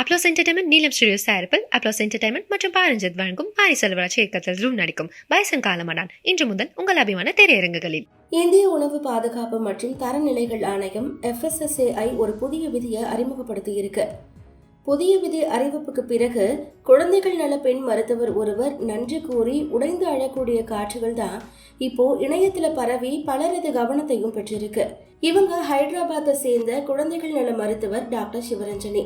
Applause entertainment Neelam studio சார்பில் applause entertainment மற்றும் பாரஞ்சித் வழங்கும் பாரி செல்வராஜ் இயக்கத்தில் ரூம் நடிக்கும் பைசன் காலமடான் இன்று முதல் உங்கள் அபிமான திரையரங்குகளில். இந்திய உணவு பாதுகாப்பு மற்றும் தரநிலைகள் ஆணையம் எஃப்எஸ்எஸ்ஏஐ ஒரு புதிய விதியை அறிமுகப்படுத்தியிருக்கு. புதிய விதி அறிவிப்புக்கு பிறகு குழந்தைகள் நல பெண் மருத்துவர் ஒருவர் நன்றி கூறி உடைந்து அழக்கூடிய காட்சிகள் தான் இப்போ இணையத்துல பரவி பலரது கவனத்தையும் பெற்றிருக்கு. இவங்க ஹைதராபாத்தை சேர்ந்த குழந்தைகள் நல மருத்துவர் டாக்டர் சிவரஞ்சனி.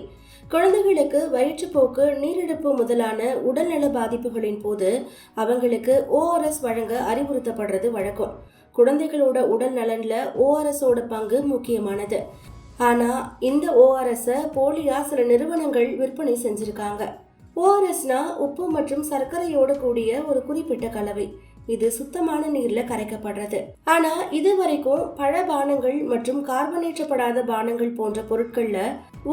குழந்தைகளுக்கு வயிற்றுப்போக்கு நீரிழப்பு முதலான உடல்நல பாதிப்புகளின் போது அவங்களுக்கு ஓஆர்எஸ் வழங்க அறிவுறுத்தப்படுறது வழக்கம். குழந்தைகளோட உடல் நலன்ல ஓஆர்எஸோட பங்கு முக்கியமானது. ஆனால் இந்த ஓஆர்எஸை போலியா சில நிறுவனங்கள் விற்பனை செஞ்சுருக்காங்க. ஓஆர்எஸ்னா உப்பு மற்றும் சர்க்கரையோடு கூடிய ஒரு குறிப்பிட்ட கலவை. இது சுத்தமான நீர்ல கரைக்கப்படுறது. ஆனா இது வரைக்கும் பழபானங்கள் மற்றும் கார்பனேற்றப்படாத பானங்கள் போன்ற பொருட்கள்ல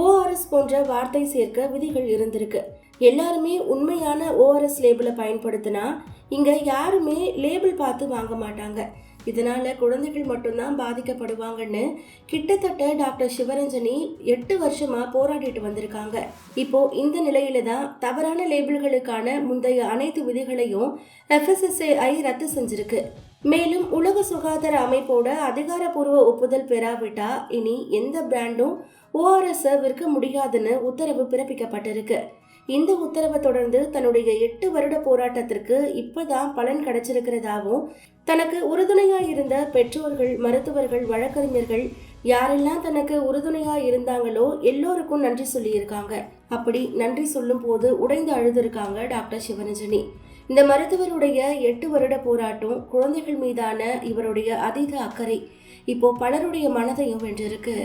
ஓஆர்எஸ் போன்ற வார்த்தை சேர்க்க விதிகள் இருந்திருக்கு. எல்லாருமே உண்மையான ஓஆர்எஸ் லேபிளை பயன்படுத்தினா இங்கே யாருமே லேபிள் பார்த்து வாங்க மாட்டாங்க. இதனால் குழந்தைகள் மட்டும்தான் பாதிக்கப்படுவாங்கன்னு கிட்டத்தட்ட டாக்டர் சிவரஞ்சனி எட்டு வருஷமாக போராடிட்டு வந்திருக்காங்க. இப்போ இந்த நிலையில தான் தவறான லேபிள்களுக்கான முந்தைய அனைத்து விதிகளையும் எஃப்எஸ்எஸ்ஏஐ ரத்து செஞ்சிருக்கு. மேலும் உலக சுகாதார அமைப்போட அதிகாரப்பூர்வ ஒப்புதல் பெறாவிட்டா இனி எந்த பிராண்டும் ஓஆர்எஸ் விற்க முடியாதுன்னு உத்தரவு பிறப்பிக்கப்பட்டிருக்கு. இந்த உத்தரவை தொடர்ந்து தன்னுடைய எட்டு வருட போராட்டத்திற்கு இப்பதான் பலன் கிடைச்சிருக்கிறதாவும் தனக்கு உறுதுணையா இருந்த பெற்றோர்கள் மருத்துவர்கள் வழக்கறிஞர்கள் யாரெல்லாம் தனக்கு உறுதுணையா இருந்தாங்களோ எல்லோருக்கும் நன்றி சொல்லியிருக்காங்க. அப்படி நன்றி சொல்லும் போது உடைந்து அழுதுருக்காங்க டாக்டர் சிவரஞ்சனி. இந்த மருத்துவருடைய எட்டு வருட போராட்டம் குழந்தைகள் மீதான இவருடைய அதீத அக்கறை. இப்போ பலருடைய மனதையும் வென்றிருக்கு.